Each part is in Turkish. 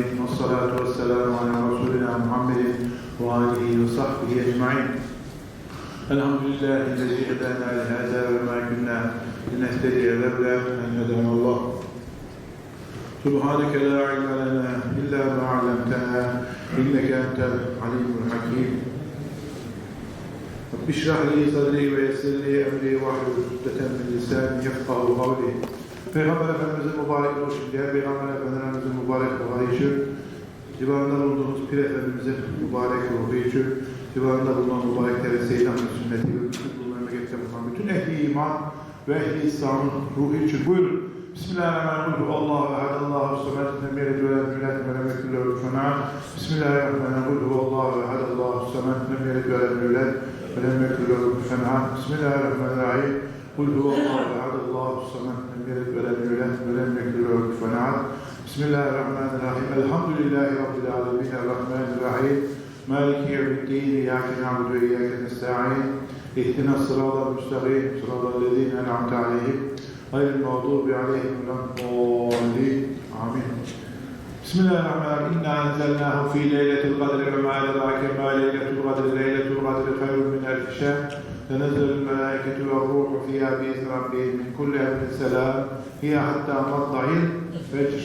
والصلاة والسلام على رسولنا محمد وآله وصحبه أجمعين. الحمد لله الذي هدانا لهذا وما كنا لنهتدي لولا أن هدانا الله. سبحانك لا علم لنا إلا ما علمتنا إنك أنت العليم الحكيم. رب اشرح لي صدري ويسر لي أمري واحلل عقدة من لساني يفقه قولي. Peygamber Efendimiz'in mübarek duruşu diye Peygamber Efendimiz'in mübarek ruhu için, civarında bulunduğumuz Pir Efendimiz'in mübarek ruhu için, civarında bulunan mübarek Seyyid Ahmet Sünneti ve bütün bu memlekette bulunan bütün ehli iman ve ehli İslam'ın ruhu için. Buyurun. Bismillahirrahmanirrahim. Allahu ehad, Allahu samet, lem yelid ve lem yulad ve lem yekun lehu Bismillahirrahmanirrahim. Allahu ehad, Allahu samet, lem yelid ve lem yulad ve lem yekun lehu Bismillahirrahmanirrahim. Kul huvallahu ehad, Allahu samet. verip veremeyecek, veremeyecekleri ve kanaat. Bismillahirrahmanirrahim. Elhamdülillahi Rabbil alemin. Errahmanirrahim. Maliki yevmiddin. İyâke na'budu ve iyâke nesta'in. İhdina sırada müstakim. Sırada lezîn en'amte aleyhim. Hayr mağdubi aleyhim. Rabbali. Amin. بسم الله الرحمن الرحيم إنا أنزلناه في ليلة القدر وما أدراك ما ليلة القدر ليلة القدر خير من ألف شهر تنزل الملائكة والروح فيها بإذن ربهم من كل أمر سلام هي حتى مطلع الفجر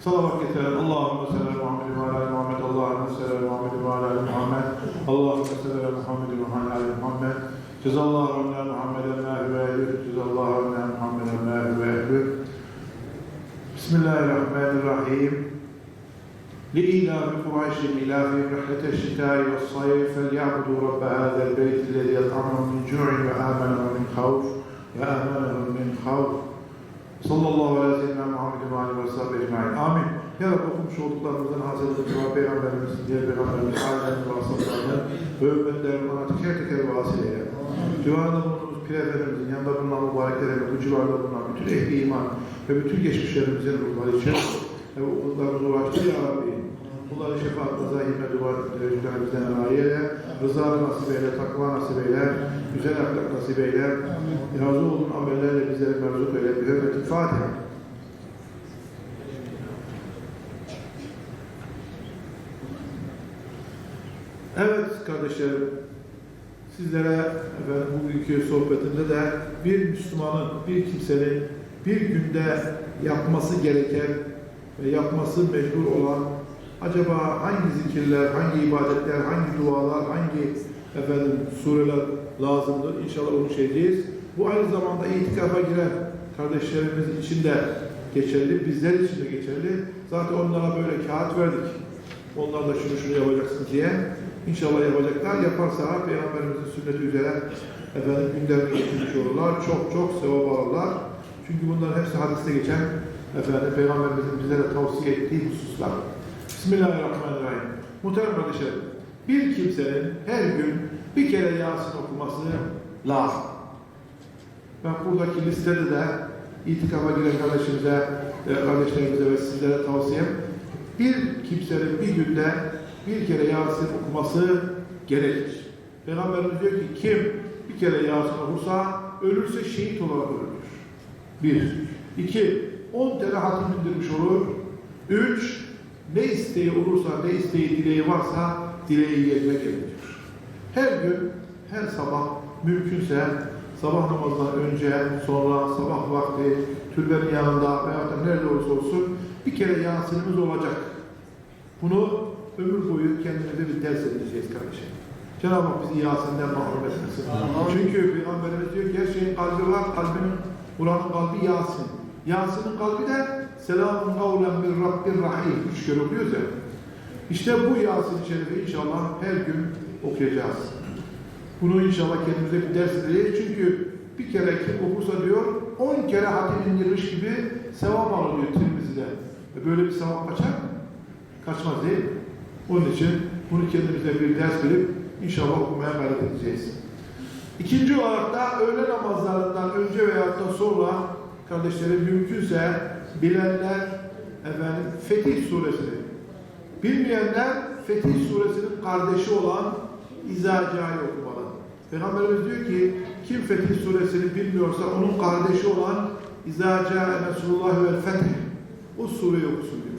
صلوات كثيرا اللهم صل على محمد وعلى ال محمد اللهم صل على محمد وعلى ال محمد اللهم صل على محمد وعلى ال محمد جزا الله عنا محمدا ما هو اهله جزا الله عنا محمدا ما هو اهله بسم الله الرحمن الرحيم لإيلاف قريش إيلافهم رحلة الشتاء والصيف فليعبدوا رب هذا البيت الذي أطعمهم من جوع وآمنهم من خوف وآمنهم من خوف صلى الله على سيدنا محمد وعلى وصحبه أجمعين آمين Ya Rabbi okumuş olduklarımızdan hazırlık ve Peygamberimizin, diğer Peygamberimiz, ailenin ve ashablarının ve ümmetlerin bana teker teker vasile eyle. Civarında bulunduğumuz Pir Efendimizin yanında bulunan mübareklerin bu civarda bulunan bütün ehli iman ve bütün geçmişlerimizin ruhları için ve okullarımızı ulaştı ya Rabbi. Bunları şefaat rızahime dua bizden aile, rıza nasip eyle, takva nasip eyle, güzel ahlak nasip eyle, razı olun amellerle bizleri merzuk eyle, bir hürmeti Fatiha. Evet kardeşlerim, sizlere efendim, bugünkü sohbetimde de bir Müslümanın, bir kimsenin bir günde yapması gereken ve yapması mecbur olan acaba hangi zikirler, hangi ibadetler, hangi dualar, hangi efendim sureler lazımdır? İnşallah onu şeydeyiz. Bu aynı zamanda itikafa giren kardeşlerimiz için de geçerli, bizler için de geçerli. Zaten onlara böyle kağıt verdik. Onlar da şunu şunu yapacaksın diye. İnşallah yapacaklar. Yaparsa Peygamberimizin sünneti üzere efendim günlerini getirmiş olurlar. Çok çok sevap alırlar. Çünkü bunların hepsi hadiste geçen efendim Peygamberimizin bizlere tavsiye ettiği hususlar. Bismillahirrahmanirrahim. Muhterem kardeşlerim, bir kimsenin her gün bir kere Yasin okuması lazım. Ben buradaki listede de itikafa giren kardeşimize, e, kardeşlerimize ve sizlere tavsiyem bir kimsenin bir günde bir kere Yasin okuması gerekir. Peygamberimiz diyor ki kim bir kere Yasin okursa ölürse şehit olarak ölür. Bir. İki. On tane hatim indirmiş olur. Üç. Ne isteği olursa, ne isteği, dileği varsa dileği yerine gelir. Her gün, her sabah mümkünse sabah namazından önce, sonra, sabah vakti, türbenin yanında veya da nerede olursa olsun bir kere Yasin'imiz olacak. Bunu ömür boyu kendimize bir ders edeceğiz kardeşim. Cenab-ı Hak bizi Yasin'den mahrum etmesin. Çünkü Peygamberimiz diyor ki her şeyin kalbi var, kalbinin, Kur'an'ın kalbi Yasin. Yasin'in kalbi de selamun kavlen bir Rabbir Rahim. Üç kere okuyoruz ya. İşte bu Yasin-i Şerif'i inşallah her gün okuyacağız. Bunu inşallah kendimize bir ders edeceğiz. Çünkü bir kere kim okursa diyor, on kere hatim indirmiş gibi sevap alıyor Tirmizi'de. E böyle bir sevap kaçar? Kaçmaz değil mi? Onun için bunu kendimize bir ders verip inşallah okumaya gayret edeceğiz. İkinci olarak da öğle namazlarından önce veya da sonra kardeşlerim mümkünse bilenler efendim Fetih suresini bilmeyenler Fetih suresinin kardeşi olan İzaca'yı okumalı. Peygamberimiz diyor ki kim Fetih suresini bilmiyorsa onun kardeşi olan İzaca Resulullah ve Fetih o sureyi okusun diyor.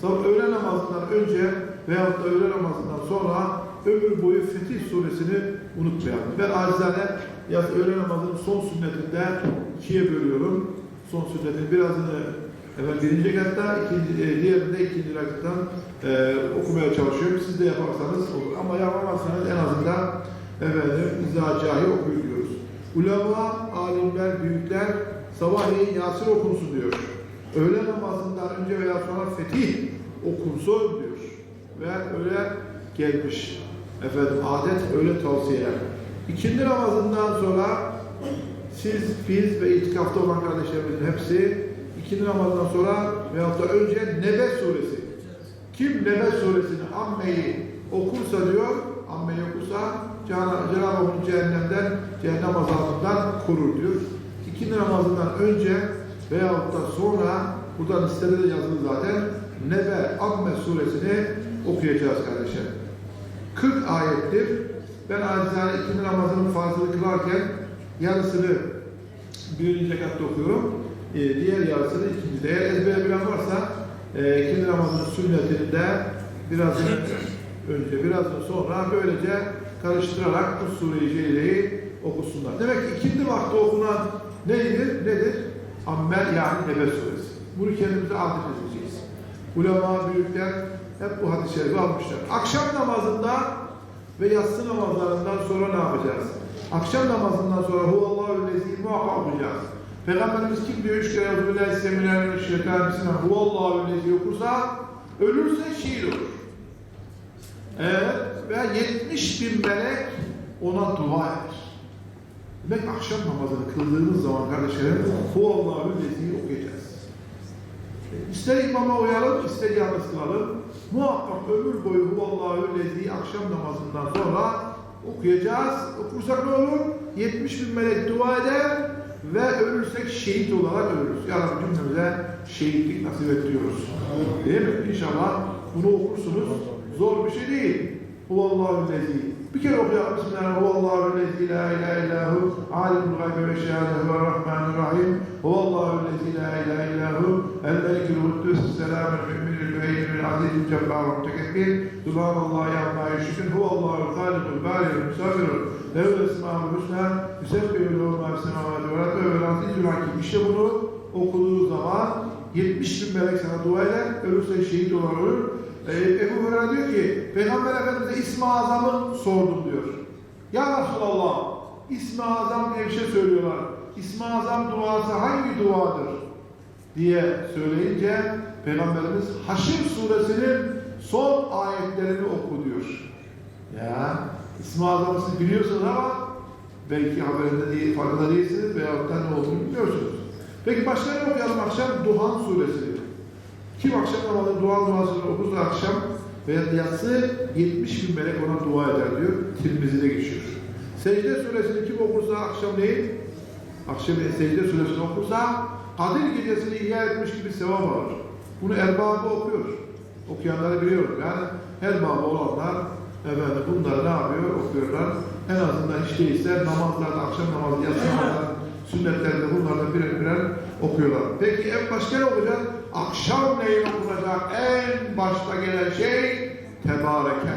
sabah öğle namazından önce veyahut da öğle namazından sonra ömür boyu Fetih suresini unutmayalım. Ben acizane ya öğle namazının son sünnetinde ikiye bölüyorum. Son sünnetin birazını evet, birinci rekatta, ikinci, e, diğerini de ikinci rekattan e, okumaya çalışıyorum. Siz de yaparsanız olur. Ama yapamazsanız en azından efendim izacahi okuyun diyoruz. Ulema, alimler, büyükler sabahleyin Yasin okunsun diyor. Öğle namazından önce veya sonra fetih okunsun diyor. Ve öyle gelmiş. Efendim adet öyle tavsiye. İkindi namazından sonra siz, biz ve itikafta olan kardeşlerimizin hepsi ikindi namazından sonra veyahut da önce Nebe suresi. Kim Nebe suresini Amme'yi okursa diyor, Amme'yi okursa Cenab- Cenab-ı onu cehennemden, cehennem azabından korur diyor. İkindi namazından önce veyahut da sonra buradan listede de yazılı zaten Nebe Amme suresini okuyacağız kardeşler. 40 ayettir. Ben acizane ikindi namazının farzını kılarken yarısını birinci rekatta okuyorum. Ee, diğer yarısını ikincide. Eğer ezbere bilen varsa e, ikindi namazının sünnetinde birazını önce birazını sonra böylece karıştırarak bu sureyi celileyi okusunlar. Demek ki ikindi vakti okunan nedir? Nedir? Ammer yani Nebe suresi. Bunu kendimize adet edeceğiz. Ulema, büyükler hep bu hadis-i şerifi almışlar. Akşam namazında ve yatsı namazlarından sonra ne yapacağız? Akşam namazından sonra huvallahu lezi muhakkak okuyacağız. Peygamberimiz kim diyor? Üç kere Euzubillahü Bismillahirrahmanirrahim. Huvallahu lezi okursa ölürse şiir olur. Evet, ve 70 bin melek ona dua eder. Demek akşam namazını kıldığımız zaman kardeşlerim huvallahu lezi okuyacağız. İster imama uyalım, ister yalnız kılalım. Muhakkak ömür boyu huvallahu lezi akşam namazından sonra okuyacağız. Okursak ne olur? 70 bin melek dua eder şehit olarak ölürüz. Ya Rabbi cümlemize şehitlik nasip et. Değil mi? İnşallah bunu okursunuz. Zor bir şey değil. Huvallahu lezi. Bir kere okuyalım. Bismillahirrahmanirrahim. Huvallahu lezi la ilahe illahu alimul gaybe ve şehadet ve rahmanirrahim. Huvallahu lezi la ilahe illahu el melikul kuddüs selamel müminul müheyminul azizul cebbarul mutekebbir. Subhanallah yamma yüşrikün. Huvallahu halidul bariyul misafirul. Levül esma'ul husna. Yüsebbihu lehu ma semavati ve rabbe ve azizul hakim. İşte bunu okuduğu zaman 70 bin melek sana dua eder. Ölürse şehit olur. Ee, Ebu Hureyre diyor ki, Peygamber Efendimiz'e İsmi Azam'ı sordum diyor. Ya Resulallah, İsmi Azam diye bir şey söylüyorlar. İsmi Azam duası hangi duadır? diye söyleyince Peygamberimiz Haşr suresinin son ayetlerini oku diyor. Ya İsmi Azam'ı siz biliyorsunuz ama belki haberinde değil, farkında değilsiniz veyahut da ne olduğunu bilmiyorsunuz. Peki başka ne okuyalım akşam? Duhan suresi. Kim akşam namazı dua duasını okursa akşam veya yatsı 70 bin melek ona dua eder diyor. Tirmizi'de geçiyor. Secde suresini kim okursa akşamleyin akşam secde suresini okursa Kadir gecesini ihya etmiş gibi sevap alır. Bunu erbabı okuyor. Okuyanları biliyorum. Yani erbabı olanlar efendim bunları ne yapıyor? Okuyorlar. En azından hiç değilse namazlarda, akşam namazı, yatsı namazları, sünnetlerde bunlardan birer birer okuyorlar. Peki en başka ne olacak? Akşam neyin okunacak? En başta gelen şey tebareke.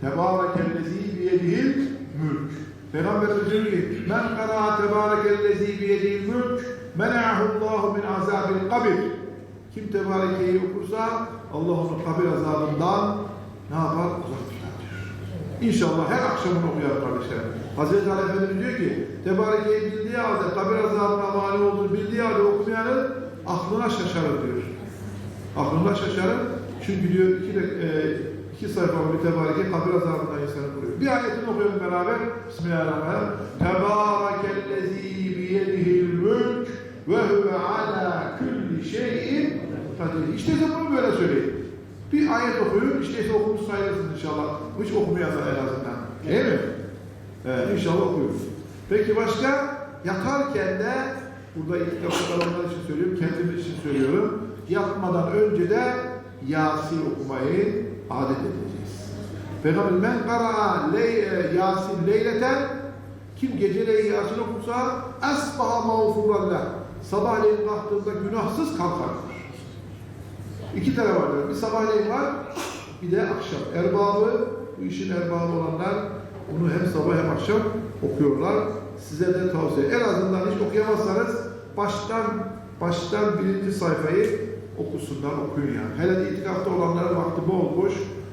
Tebarekellezi biyedihil mülk. Peygamberimiz diyor ki men kara tebarekellezi biyedihil mülk mena'ahullahu min azabil kabir. Kim tebarekeyi okursa Allah onu kabir azabından ne yapar? Uzak. İnşallah her akşamını okuyalım kardeşler. Hazreti Ali Efendimiz diyor ki tebarekeyi bildiği halde kabir azabına mani olduğunu bildiği halde okumayanın aklına şaşarır diyor. Aklına şaşarır. Çünkü diyor iki, de, e, iki sayfalı bir tebareke kabir azabından insanı koruyor. Bir ayetini okuyalım beraber. Bismillahirrahmanirrahim. Tebarekellezi biyedihil mülk ve huve ala kulli şeyin kadir. İşte bunu böyle söyleyin. Bir ayet okuyun, işte okumuş sayılırsınız inşallah. Hiç okumayanlar en azından. Değil mi? Evet, inşallah okuyoruz. Peki başka? Yatarken de, burada itikafı kalanlar için söylüyorum, kendimiz için söylüyorum. Yatmadan önce de Yasin okumayı adet edeceğiz. Peygamber men kara'a ley, Yasin leyleten kim geceleyin Yasin okursa esbaha mağfurallah sabahleyin kalktığında günahsız kalkar. İki tane vardır. Bir sabahleyin var, bir de akşam. Erbabı, bu işin erbabı olanlar bunu hem sabah hem akşam okuyorlar. Size de tavsiye. En azından hiç okuyamazsanız baştan baştan birinci sayfayı okusunlar, okuyun yani. Hele de itikafta olanların vakti bol boş.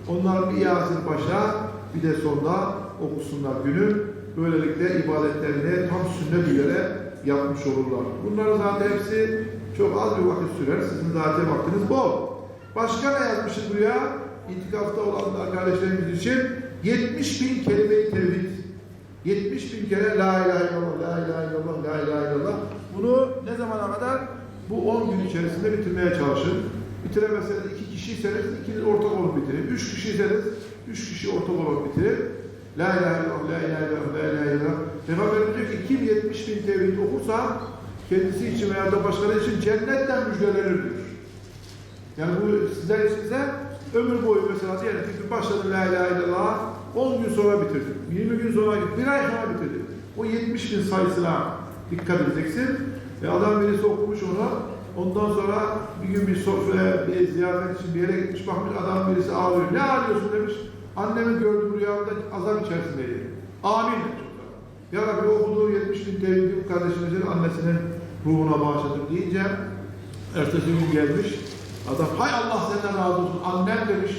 Onlar bir Yasin başa bir de sonra okusunlar günü. Böylelikle ibadetlerini tam sünnet üzere yapmış olurlar. Bunların zaten hepsi çok az bir vakit sürer. Sizin zaten vaktiniz bol. Başka ne yazmışız buraya? İtikafta olanlar kardeşlerimiz için 70 bin kelime-i tevhid. 70 bin kere la ilahe illallah, la ilahe illallah, la ilahe illallah. Bunu ne zamana kadar? Bu 10 gün içerisinde bitirmeye çalışın. Bitiremezseniz iki kişiyseniz ikiniz ortak olup bitirin. Üç kişiyseniz üç kişi ortak olup bitirin. La ilahe illallah, la ilahe illallah, la ilahe illallah. Peygamberimiz diyor ki kim 70 bin tevhid okursa kendisi için veya da başkaları için cennetten müjdelenir diyor. Yani bu sizler size ömür boyu mesela diyelim ki başladın la ilahe illallah 10 gün sonra bitirdin. 20 gün sonra bir ay sonra bitirdin. O 70 bin sayısına dikkat edeceksin. Ve adam birisi okumuş onu. Ondan sonra bir gün bir sofraya bir ziyaret için bir yere gitmiş bakmış adam birisi ağlıyor. Ne ağlıyorsun demiş. Annemi gördüm rüyamda azap içerisindeydi. Amin. Ya Rabbi okuduğu 70 bin tevhidi kardeşimizin annesinin ruhuna bağışladım deyince ertesi gün gelmiş. Adam hay Allah senden razı olsun annem demiş.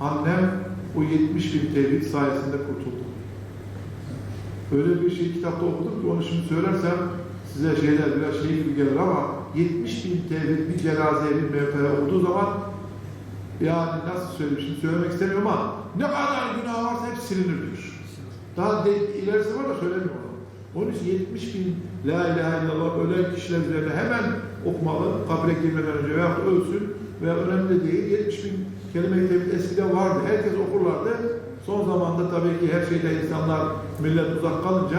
Annem o 70 bin tevhid sayesinde kurtuldu. Öyle bir şey kitapta okudum ki onu şimdi söylersem size şeyler biraz şey gibi gelir ama 70 bin tevhid bir cenazeye bir mevtaya okuduğu zaman yani nasıl söyleyeyim şimdi söylemek istemiyorum ama ne kadar günah varsa hep silinir diyor. Daha de, ilerisi var da söylemiyorum onu. Onun için 70 bin La ilahe illallah ölen kişiler üzerine hemen okumalı, kabre girmeden önce veya ölsün veya önemli değil. 70 bin kelime-i tevhid eskiden vardı. Herkes okurlardı. Son zamanda tabii ki her şeyde insanlar, millet uzak kalınca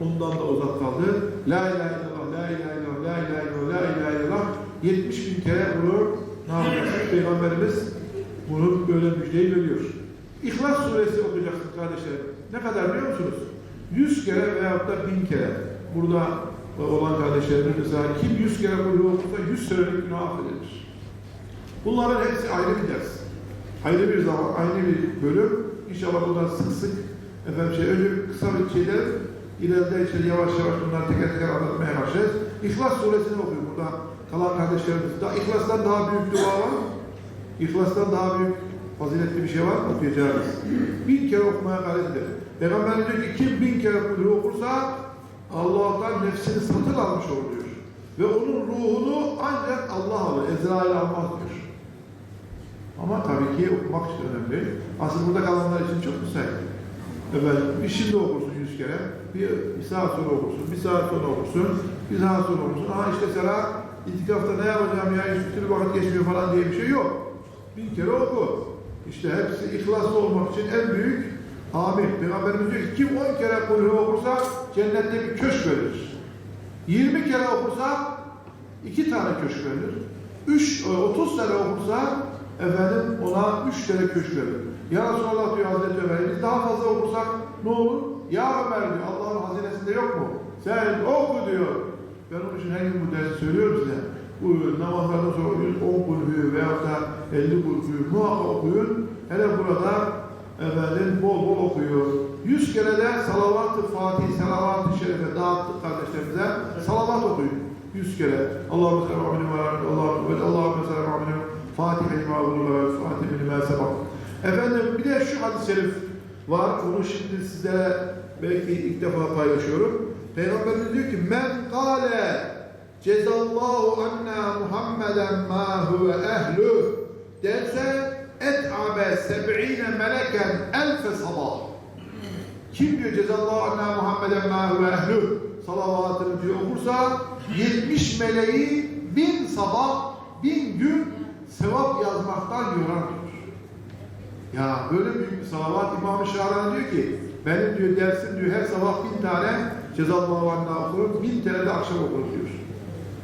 ondan da uzak kaldı. La ilahe illallah, la ilahe illallah, la ilahe illallah, la ilahe illallah 70 bin kere bunu ne? Peygamberimiz bunu böyle müjdeyi veriyor. İhlas suresi okuyacaksınız kardeşlerim. Ne kadar biliyor musunuz? 100 kere veyahut da 1000 kere. Burada olan kardeşlerimiz mesela kim 100 kere kuyruğu okursa 100 senelik günah affedilir. Bunların hepsi ayrı bir ders. Ayrı bir zaman, ayrı bir bölüm. İnşallah bundan sık sık efendim şey, önce kısa bir şeyler ileride işte yavaş yavaş bunları teker teker anlatmaya başlayacağız. İhlas suresini okuyor burada kalan kardeşlerimiz. Daha İhlas'tan daha büyük dua var? İhlas'tan daha büyük faziletli bir şey var okuyacağız? Bin kere okumaya gayret edelim. Peygamber diyor ki kim bin kere kulu okursa Allah'tan nefsini satın almış olur diyor. Ve onun ruhunu ancak Allah alır. Ezrail almaz diyor. Ama tabii ki okumak için önemli. Aslında burada kalanlar için çok müsait. Evet, bir şimdi okursun yüz kere, bir, bir saat sonra okursun, bir saat sonra okursun, bir saat sonra okursun. Aha işte sana itikafta ne yapacağım ya, hiçbir türlü vakit geçmiyor falan diye bir şey yok. Bir kere oku. İşte hepsi ihlaslı olmak için en büyük amin. Peygamberimiz diyor ki kim 10 kere kuyruğu okursa cennette bir köşk verilir. 20 kere okursa iki tane köşk verilir. 3, 30 sene okursa efendim ona 3 tane köşk verilir. Ya Resulallah diyor Hazreti Ömer, biz daha fazla okursak ne olur? Ya Ömer diyor, Allah'ın hazinesinde yok mu? Sen oku diyor. Ben onun için her gün bu dersi söylüyorum size. Bu namazlardan sonra 110 kulübü veyahut da 50 kulübü muhakkak okuyun. Hele burada efendim bol bol okuyor. 100 kere de salavat-ı Fatih, salavat-ı şerife dağıttık kardeşlerimize. Salavat okuyun. 100 kere. Allahümme sallallahu aleyhi ve. Allahümme sallallahu aleyhi ve sellem. Fatih-i Mağlub'a ve Fatih-i Mâsebak. Efendim bir de şu hadis-i şerif var. Onu şimdi sizlere belki ilk defa paylaşıyorum. Peygamberimiz diyor ki men kâle cezallahu anna Muhammeden ma huve ehluh derse et'abe seb'ine meleken elfe sabah. Kim diyor cezallahu anna Muhammeden ma huve ehluh salavatını diyor okursa 70 meleği bin sabah bin gün sevap yazmaktan yorar diyor. Ya böyle büyük bir salavat İmam-ı Şahrani diyor ki benim diyor dersim diyor her sabah bin tane cezallahu anna okurum, bin tane de akşam okurum diyor.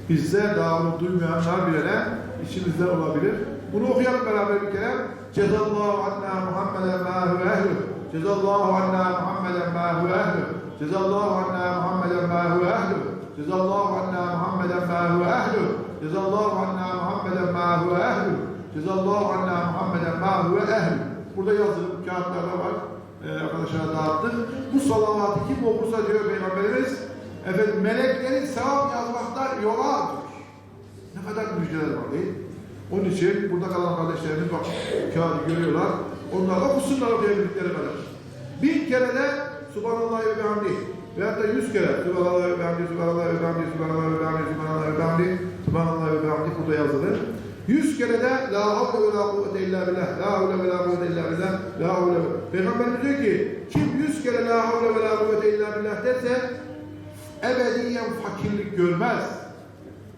Bizde daha onu duymayanlar bilene içimizden olabilir. Bunu okuyalım beraber bir kere. Cezallahu anna Muhammeden ma hu ehluh. Cezallahu anna Muhammeden ma hu ehluh. Cezallahu anna Muhammeden ma hu ehluh. Cezallahu anna Muhammeden ma hu ehluh. Cezallahu anna Muhammeden ma huve ehlu. Cezallahu anna Muhammeden ma huve ehlu. Burada yazılı kağıtlarda var. Ee, arkadaşlara dağıttık. Bu salavatı kim okursa diyor Peygamberimiz efendim meleklerin sevap yazmakta yola atıyor. Ne kadar müjdeler var değil? Onun için burada kalan kardeşlerimiz bak kağıdı görüyorlar. Onlar okusunlar okuyabildikleri kadar. Bin kere de Subhanallah ve bihamdi. Veyahut da yüz kere Subhanallah ve bihamdi, Subhanallah ve bihamdi, Subhanallah ve bihamdi, Subhanallah ve bihamdi, Subhanallah ve bihamdi burada yazılı. Yüz kere de La havle ve la kuvvete illa billah, La havle ve la kuvvete illa billah, La havle ve... Peygamberimiz diyor ki, kim yüz kere La havle ve la kuvvete illa billah derse, ebediyen fakirlik görmez.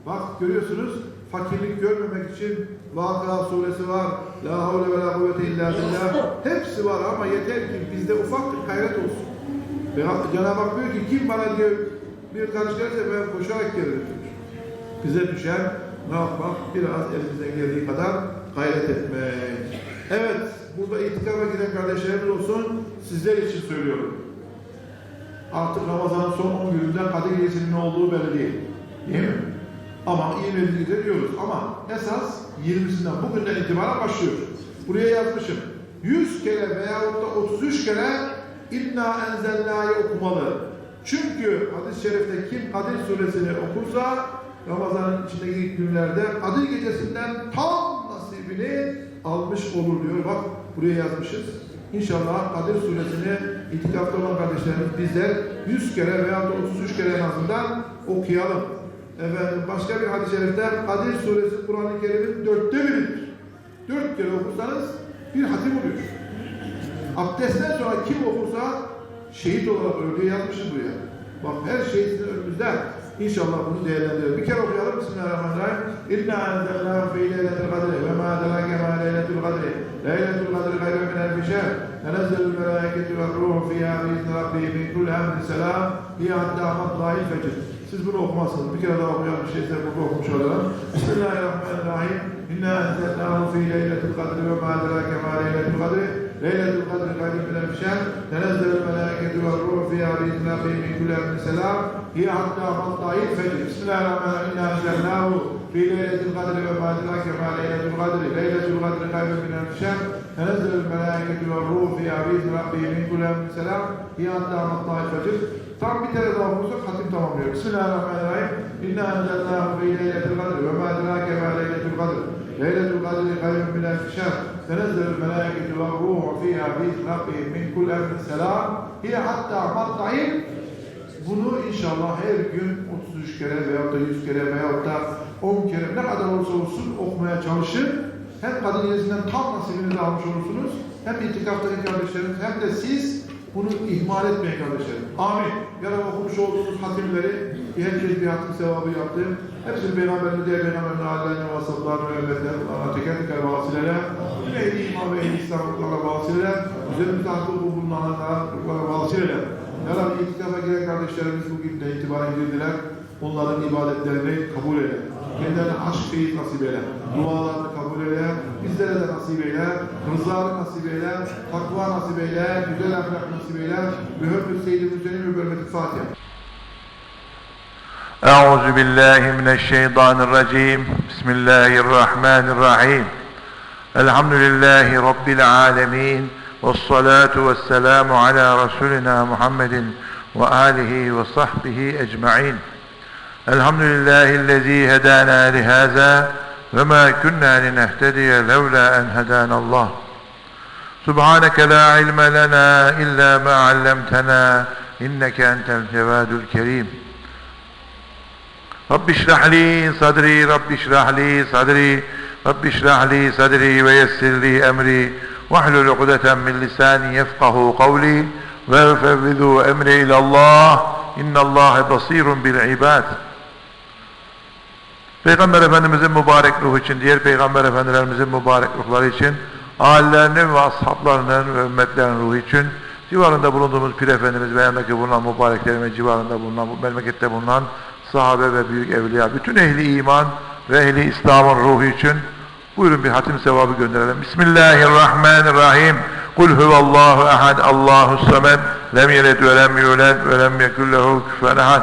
Bak görüyorsunuz fakirlik görmemek için Vakıa suresi var. La havle ve la kuvvete illa billah. Hepsi var ama yeter ki bizde ufak bir gayret olsun. Ve Cenab-ı Hak diyor ki kim bana diyor bir karış gelirse ben koşarak gelirim. Bize düşen ne yapmak? Biraz elimizden geldiği kadar gayret etmek. Evet, burada itikafa giden kardeşlerimiz olsun, sizler için söylüyorum. Artık Ramazan'ın son 10 gününde Kadir Gecesi'nin ne olduğu belli değil. Değil mi? Ama iyi mevzuyu diyoruz. Ama esas 20'sinden bugünden itibaren başlıyor. Buraya yazmışım. 100 kere veyahut da 33 kere İnna enzelnâ'yı okumalı. Çünkü hadis-i şerifte kim Kadir suresini okursa Ramazan'ın içindeki günlerde Kadir gecesinden tam nasibini almış olur diyor. Bak buraya yazmışız. İnşallah Kadir suresini itikafta olan kardeşlerimiz bizler 100 kere veya da 33 kere en azından okuyalım. Efendim başka bir hadis-i şerifte Kadir suresi Kur'an-ı Kerim'in dörtte biridir. Dört kere okursanız bir hatim oluyor. Abdestten sonra kim okursa şehit olarak ölüyor yazmışız buraya. Bak her şey sizin önünüzde. İnşallah bunu değerlendirelim. Bir kere okuyalım. Bismillahirrahmanirrahim. İnna enzelnâhu fî leyletil kadri ve mâ delâke mâ leyletul kadri. Leyletul kadri gayrı min elfi şehr. Tenezzelül melâiketi ve ruhu fîhâ biizni rabbihim min kulli emrin selâm. Hiye hattâ matlâil fecr. siz bunu okumazsınız. Bir kere daha okuyan bir şeyse burada okumuş olalım. Bismillahirrahmanirrahim. İnna enzelnâhu fî leyletul kadri ve mâ edrâke mâ leyletul kadri. Leyletul kadri kadri bin min elfşer. Tenezzelul melâketu ve ruhu fi fîhâ fi min kulli min selâm. Hiye hattâ matlâ'il fecih. Bismillahirrahmanirrahim. İnna enzelnâhu leyletul kadri ve ma أدراك ما leyletul kadri. Leyletul kadri kadri bin ألف شهر تنزل الملائكة ve ruhu fi ربه fi min أمر min selâm. أنت hatta الطائف fecih. Tam bir kere daha okursak hatim tamamlıyor. Bismillahirrahmanirrahim. İnna enzelnâhu fî leyletil kadr ve mâ edrâke mâ leyletul kadr. Leyletul kadri hayrun min elfi şehr. Tenezzelül melâiketu ve ruhu fîhâ bîzni rabbihim min kulli emrin selâm. Hiye hattâ matla'in. Bunu inşallah her gün 33 kere veyahut da 100 kere veyahut da 10 kere ne kadar olursa olsun okumaya çalışın. Hem kadın yesinden tam nasibinizi almış olursunuz. Hem itikaftaki kardeşleriniz hem de siz bunu ihmal etmeyin kardeşlerim. Amin. Yarın okumuş olduğunuz hatimleri herkes bir hatim sevabı yaptı. Hepsini Peygamberin diğer Peygamberin hallerine, vasıflarına, ümmetlerine, Allah'a teker teker vasileler, ehli iman ve ehli İslamlıklara vasileler, üzerimizde hakkı bulunanlara vasileler. Ya Rabbi itikafa giren kardeşlerimiz bugün de itibaren girdiler. Onların ibadetlerini kabul eyle. Kendilerine aşk feyiz nasip eyle. Dualarını نصيب نصيب نصيب أفلاح نصيب السيد الفاتحة. أعوذ بالله من الشيطان الرجيم. بسم الله الرحمن الرحيم. الحمد لله رب العالمين والصلاة والسلام على رسولنا محمد وآله وصحبه أجمعين. الحمد لله الذي هدانا لهذا وما كنا لنهتدي لولا أن هدانا الله. سبحانك لا علم لنا إلا ما علمتنا إنك أنت الجواد الكريم. رب اشرح لي صدري رب اشرح لي صدري رب اشرح لي صدري ويسر لي أمري. واحلل عقدة من لساني يفقه قولي. ويفوض أمري إلى الله. إن الله بصير بالعباد. Peygamber Efendimizin mübarek ruhu için, diğer Peygamber Efendilerimizin mübarek ruhları için, aillerinin ve ashablarının ve ümmetlerin ruhu için, civarında bulunduğumuz Pir Efendimiz ve yanındaki bulunan mübareklerin ve civarında bulunan, bu memlekette bulunan sahabe ve büyük evliya, bütün ehli iman ve ehli İslam'ın ruhu için buyurun bir hatim sevabı gönderelim. Bismillahirrahmanirrahim. Kul huvallahu ehad, Allahu samed, lem yelid ve lem yulad ve lem yekun lehu küfen ehad.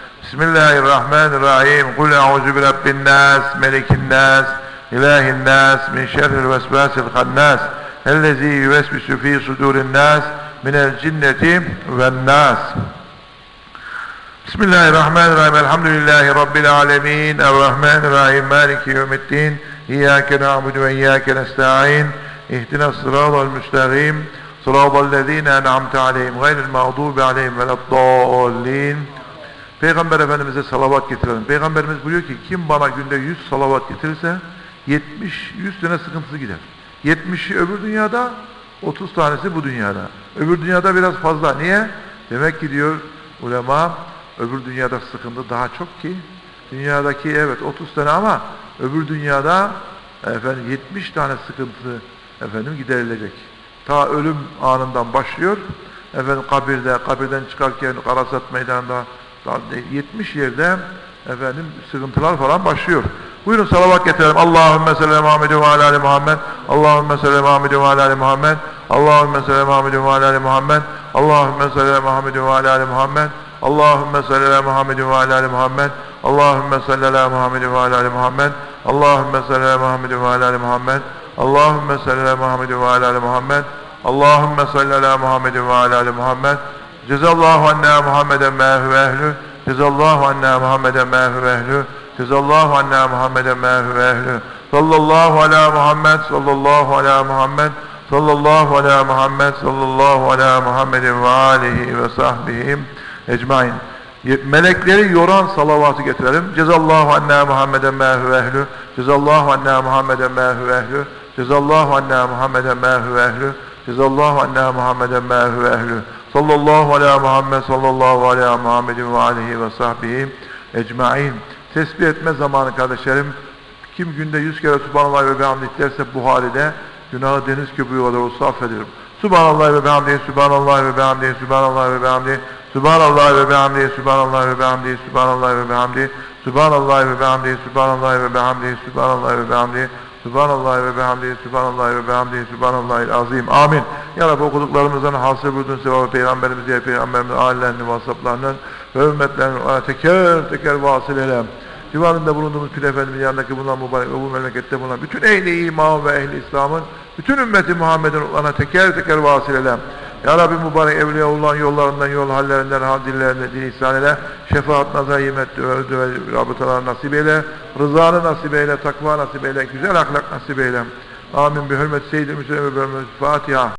بسم الله الرحمن الرحيم. قل أعوذ برب الناس ملك الناس إله الناس من شر الوسواس الخناس الذي يوسوس في صدور الناس من الجنة والناس. بسم الله الرحمن الرحيم. الحمد لله رب العالمين. الرحمن الرحيم. مالك يوم الدين. إياك نعبد وإياك نستعين. اهدنا الصراط المستقيم. صراط الذين أنعمت عليهم غير المغضوب عليهم ولا الضالين. Peygamber Efendimiz'e salavat getirelim. Peygamberimiz buyuruyor ki kim bana günde 100 salavat getirirse 70 100 tane sıkıntısı gider. 70'i öbür dünyada 30 tanesi bu dünyada. Öbür dünyada biraz fazla. Niye? Demek ki diyor ulema öbür dünyada sıkıntı daha çok ki dünyadaki evet 30 tane ama öbür dünyada efendim 70 tane sıkıntı efendim giderilecek. Ta ölüm anından başlıyor. Efendim kabirde, kabirden çıkarken Karasat meydanında 70 yerde efendim sıkıntılar falan başlıyor. Buyurun salavat getirelim. Allahümme sellem Muhammed'e ve alâli Muhammed. Allahümme sellem Muhammed'e ve alâli Muhammed. Allahümme sellem Muhammed'e ve alâli Muhammed. Allahümme sellem Muhammed'e ve alâli Muhammed. Allahümme sellem Muhammed'e ve alâli Muhammed. Allahümme sellem Muhammed'e ve alâli Muhammed. Allahümme sellem Muhammed'e ve alâli Muhammed. Allahümme sellem Muhammed'e ve alâli Muhammed. Allahümme sellem Muhammed'e ve alâli Muhammed. Cezallahu anna Muhammeden ma huve ehlü. Cezallahu anna Muhammeden ma huve ehlü. Cezallahu anna Muhammeden ma huve ehlü. Sallallahu ala Muhammed, sallallahu ala Muhammed, sallallahu ala Muhammed, sallallahu ala Muhammedin ve alihi ve sahbihi ecmain. Melekleri yoran salavatı getirelim. Cezallahu anna Muhammeden ma huve ehlü. Cezallahu anna Muhammeden ma huve ehlü. Cezallahu anna Muhammeden ma huve ehlü. Cezallahu anna Muhammeden ma huve ehlü. Sallallahu ala Muhammed sallallahu ala Muhammedin ve alihi ve sahbihi ecmain. Tesbih etme zamanı kardeşlerim. Kim günde yüz kere Subhanallah ve bihamdi derse bu halde günahı deniz köpüğü kadar olsa affedilir. Subhanallah ve bihamdi, Subhanallah ve bihamdi, Subhanallah ve bihamdi, Subhanallah ve bihamdi, Subhanallah ve bihamdi, Subhanallah ve bihamdi, Subhanallah ve bihamdi, Subhanallah ve bihamdi, Subhanallah ve bihamdi, Subhanallah ve bihamdi, Subhanallah ve bihamdi, Subhanallahil azim. Amin. Ya Rabbi okuduklarımızdan hasıl bulduğun sevabı Peygamberimize, Peygamberimizin ailelerinin, vasıflarının ve ümmetlerinin ona teker teker vasıl eylem. Civarında bulunduğumuz Pir Efendimiz'in yanındaki bulunan mübarek ve bu memlekette bulunan bütün ehli iman ve ehli İslam'ın bütün ümmeti Muhammed'in ona teker teker vasıl eylem. Ya Rabbi mübarek evliyaullah'ın yollarından, yol hallerinden, hal dillerinden din ihsan eyle. Şefaat, nazar, yemet, öldü ve rabıtalar nasip eyle. Rızanı nasip eyle, takva nasip eyle, güzel ahlak nasip eyle. Amin. Bi hürmet Seyyid-i Müslim ve Fatiha.